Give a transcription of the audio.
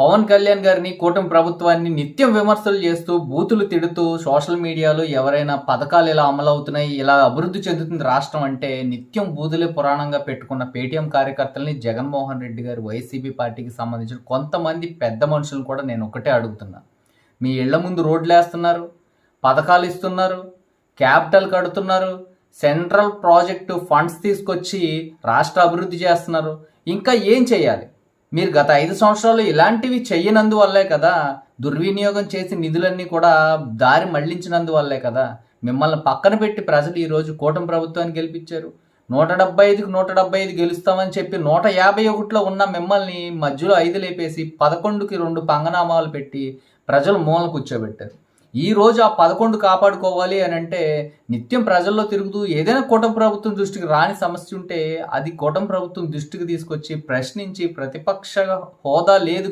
పవన్ కళ్యాణ్ గారిని కూటమి ప్రభుత్వాన్ని నిత్యం విమర్శలు చేస్తూ బూతులు తిడుతూ సోషల్ మీడియాలో ఎవరైనా పథకాలు ఇలా అమలవుతున్నాయి ఇలా అభివృద్ధి చెందుతుంది రాష్ట్రం అంటే నిత్యం బూతులే పురాణంగా పెట్టుకున్న పేటీఎం కార్యకర్తల్ని జగన్మోహన్ రెడ్డి గారు వైసీపీ పార్టీకి సంబంధించిన కొంతమంది పెద్ద మనుషులు కూడా నేను ఒకటే అడుగుతున్నా. మీ ఇళ్ళ ముందు రోడ్లు వేస్తున్నారు పథకాలు ఇస్తున్నారు క్యాపిటల్ కడుతున్నారు సెంట్రల్ ప్రాజెక్టు ఫండ్స్ తీసుకొచ్చి రాష్ట్ర అభివృద్ధి చేస్తున్నారు. ఇంకా ఏం చేయాలి? మీరు గత ఐదు సంవత్సరాలు ఇలాంటివి చెయ్యనందువల్లే కదా దుర్వినియోగం చేసి నిధులన్నీ కూడా దారి మళ్ళించినందువల్లే కదా మిమ్మల్ని పక్కన పెట్టి ప్రజలు ఈరోజు కూటమి ప్రభుత్వాన్ని గెలిపించారు. నూట డెబ్బై ఐదుకి నూట డెబ్బై ఐదు గెలుస్తామని చెప్పి నూట యాభై ఒకటిలో ఉన్న మిమ్మల్ని మధ్యలో ఐదు లేపేసి పదకొండుకి రెండు పంగనామాలు పెట్టి ప్రజలు మూల కూర్చోబెట్టారు ఈ రోజు ఆ పదకొండు కాపాడుకోవాలి అని అంటే నిత్యం ప్రజల్లో తిరుగుతూ ఏదైనా కూటమి ప్రభుత్వం దృష్టికి రాని సమస్య ఉంటే అది కూటమి ప్రభుత్వం దృష్టికి తీసుకొచ్చి ప్రశ్నించి ప్రతిపక్ష హోదా లేదు